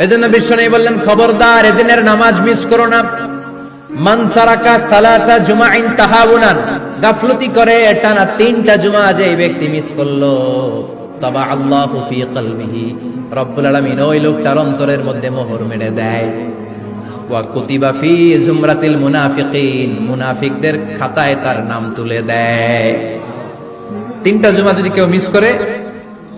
এজন্য বিশ্ব নেই বললেন, খবরদার, এদিনের নামাজ মিস করো না। জুমাইন তাহাবুনান গাফলতি করে তিনটা জুমা এই ব্যক্তি মিস অন্তরের মধ্যে দেয়। ওয়া মুনাফিকদের খাতায় তার নাম তুলে দেয়। তিনটা জুমা যদি কেউ মিস করে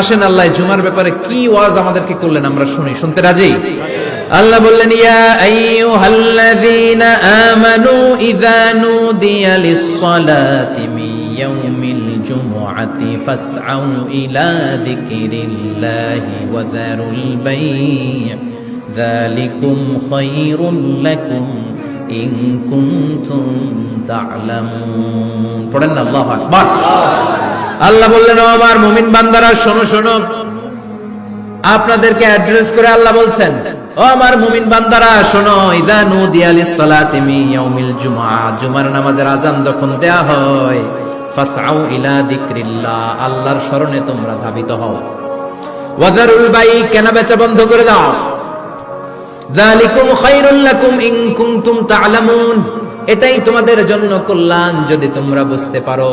আসেন আল্লাহ, জুমার ব্যাপারে কি ওয়াজ আমাদেরকে করলেন আমরা শুনি। শুনতে রাজি? আল্লাহ বললেন, ইয়া আইয়ুহাল্লাযীনা আমানু ইযা নুদিয়া লিস-সালাতি মিন ইয়াউমিল জুমুআতি ফাসআউ ইলা যিকরিল্লাহি ওয়া যারুল বাই' যালিকুম খায়রুল লাকুম ইন কুনতুম তা'লামুন। পড়েন আল্লাহু আকবার। আল্লাহ বললেন, ও আমার মুমিন বান্দারা, শোনো শোনো। আপনাদেরকে অ্যাড্রেস করে আল্লাহ বলছেন, ও আমার মুমিন বান্দারা, শোনো, ইদা ইয়াউমিল জুমার নামাজের যখন দেয়া হয় ইলা আল্লাহর তোমরা ধাবিত হও। ওয়াজারুল বাই, কেনা বেচা বন্ধ করে দাও। যালিকুম খায়রুল লাকুম ইন কুনতুম এটাই তোমাদের জন্য কল্যাণ যদি তোমরা বুঝতে পারো।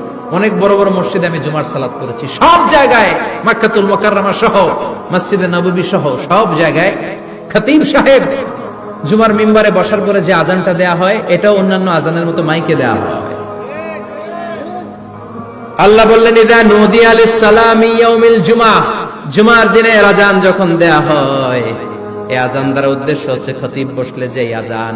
অনেক বড় বড় মসজিদে আমি জুমার সালাত করেছি। সব জায়গায় মাক্কাতুল মোকাররমা সহ, মসজিদে নববী সহ, সব জায়গায় খতিব সাহেব জুমার মিম্বারে বসার পরে যে আজানটা দেয়া হয়, এটাও অন্যান্য আজানের মতো মাইকে দেয়া হয়। আল্লাহ বললেন, ইদা নদী আলিস সালামি ইয়াউমিল জুমা। জুমার দিনে আজান যখন দেয়া হয় এই আজান দ্বারা উদ্দেশ্য হচ্ছে খতিব বসলে যে আজান।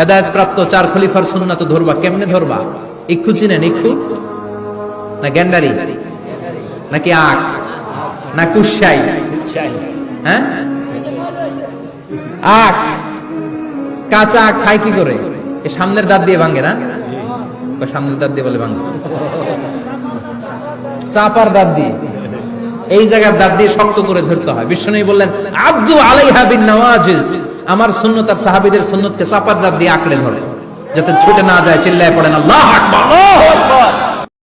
হেদায়ত প্রাপ্ত চার খলিফার সুন্নত ধরবা, কেমনে ধরবা? ইক্ষু চিনেন, ইক্ষু? না গ্যান্ডারি? নাকি আখ? না কুসাই হ্যাঁ? আখ। কাঁচা আখ খায় কি করে? এ সামনের দাঁত দিয়ে ভাঙে না? সামনের দাঁত দিয়ে বলে ভাঙে। চাপার দাঁত দিয়ে। এই জায়গার দাঁত দিয়ে শক্ত করে ধরতে হয়। বিষ্ণু বললেন, আব্দু আলাইহা বিন নওয়াজিজ। আমার সুন্নত আর সাহাবিদের সুন্নতকে চাপার দাঁত দিয়ে আঁকড়ে ধরে, যাতে ছুটে না যায়, চিল্লায় পড়েন আল্লাহ আকবার।